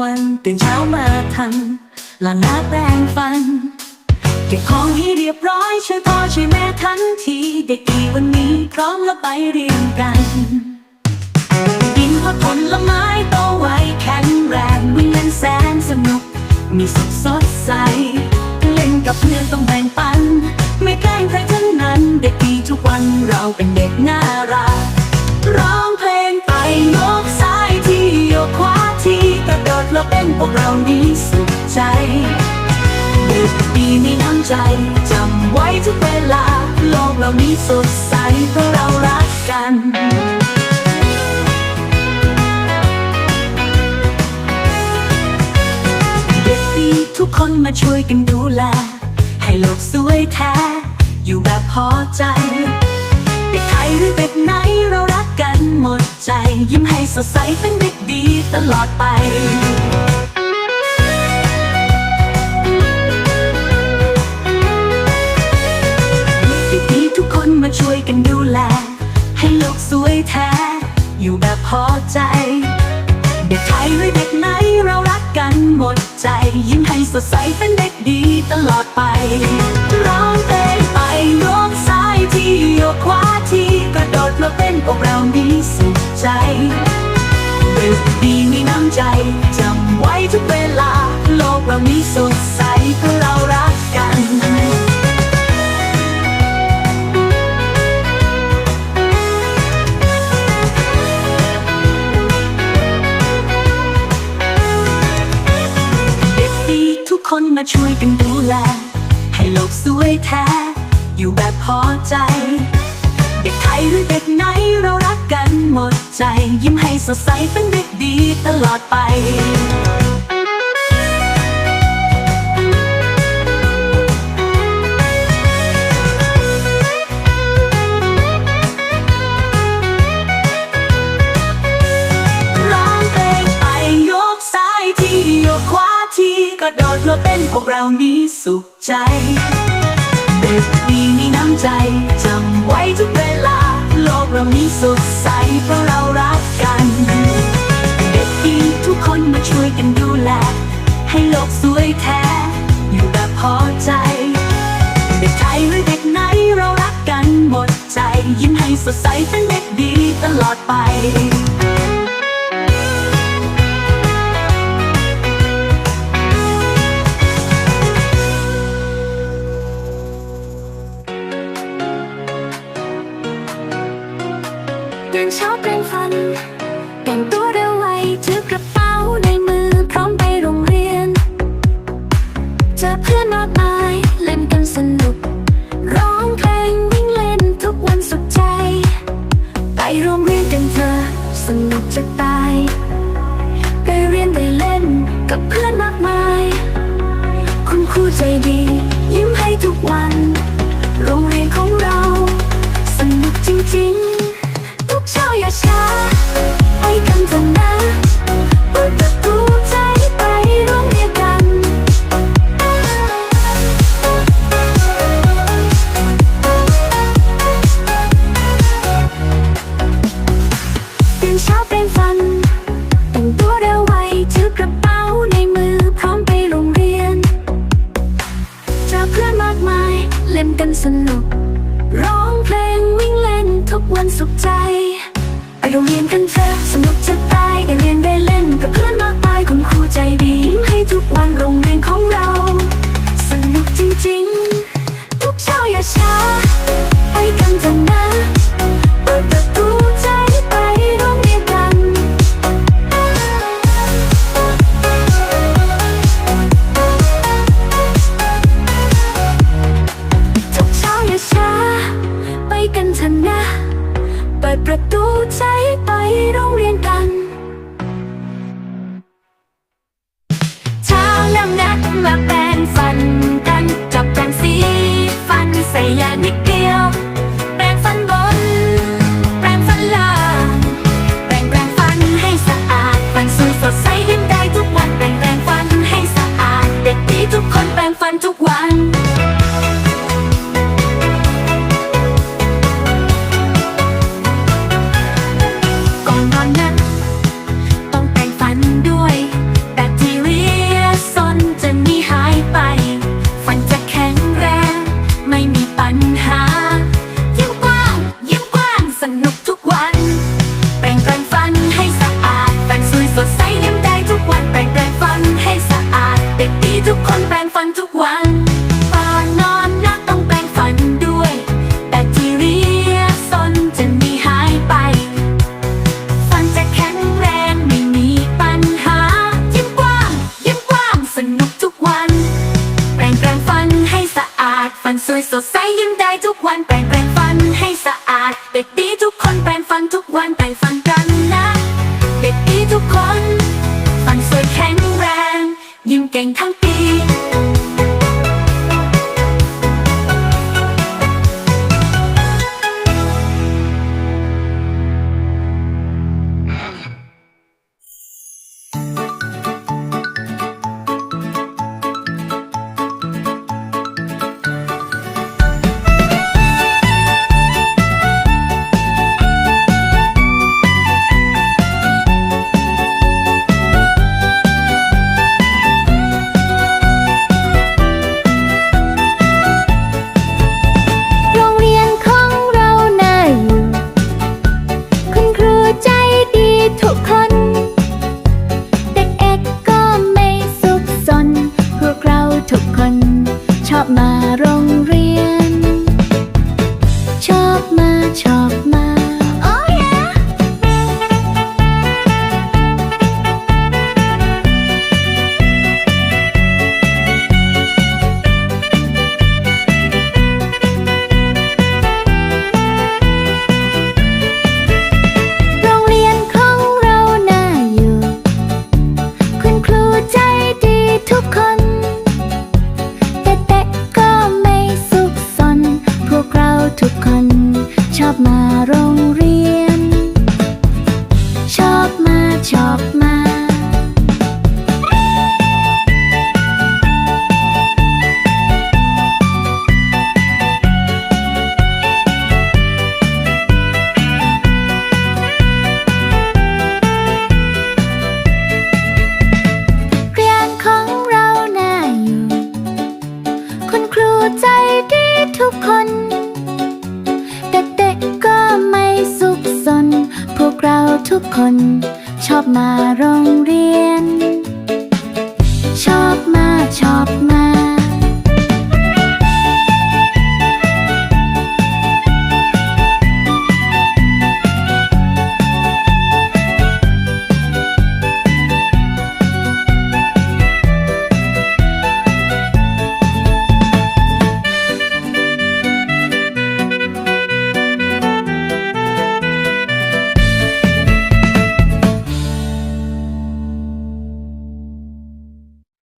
วันตื่นเช้ามาทันล้างหน้าแปรงฟัน เก็บของให้เรียบร้อยช่วยพ่อช่วยแม่ทันทีเด็กดีวันนี้พร้อมแล้วไปเรียนกันกินผักผลไม้โตไวแข็งแรงวิ่งเล่นแสนสนุก มีสุขสดใส เล่นกับเพื่อนต้องแบ่งปัน ไม่แกล้งใครทั้งนั้น เด็กดีทุกวันเราเป็นเด็กน่ารัก เป็นพวกเรานี้สุขใจเด็กดีมีน้ำใจ จำไว้ทุกเวลา โลกเรานี้สดใสเพราะเรารักกันเด็กดีทุกคนมาช่วยกันดูแล ให้โลกสวยแท้ อยู่แบบพอใจ ด็กไทยหรือเด็กไหนเรารักกันหมดใจ ยิ้มให้สดใสเป็นเด็กดีตลอดไปเด็กดีทุกคนมาช่วยกันดูแล ให้โลกสวยแท้ อยู่แบบพอใจ เด็กไทยหรือเด็กไหนเรารักกันหมดใจ ยิ้มให้สดใสเป็นเด็กดีตลอดไปร้อง ดีมีน้ำใจจำไว้ทุกเวลา โลกเรานี้สดใสเพราะเรารักกันเด็กดีทุกคนมาช่วยกันดูแล ให้โลกสวยแท้ อยู่แบบพอใจ ด็กไทยหรือเด็กไหนเรารักกันหมดใจ ยิ้มให้สดใสเป็นเด็กดีตลอดไปร้องเพลงไปยกซ้ายทีโยกขวาทีกระโดดมาเป็นพวกเรานี้สุขใจ เด็กดีมีน้ำใจ จำไว้ทุกเวลาโล กเรานี้สดใสเพราะเรารักกันเด็กดีทุกคนมาช่วยกันดูแล ให้โลกสวยแท้ อยู่แบบพอใจ เด็กไทยหรือเด็กไหนเรารักกันหมดใจ ยิ้มให้สดใสเป็นเด็กดีตลอดไป แต่งตัวเร็วไวถือกระเป๋าในมือพร้อมไปโรงเรียน เจอเพื่อนมากมายเล่นกันสนุก ร้องเพลงวิ่งเล่นทุกวันสุขใจ ไปโรงเรียนกันเถอะสนุกจะตายานแปรงแปรงฟันให้สะอาด เด็กดีทุกคนแปรงฟันทุกวันแปรงฟันกันนะ เด็กดีทุกคน 容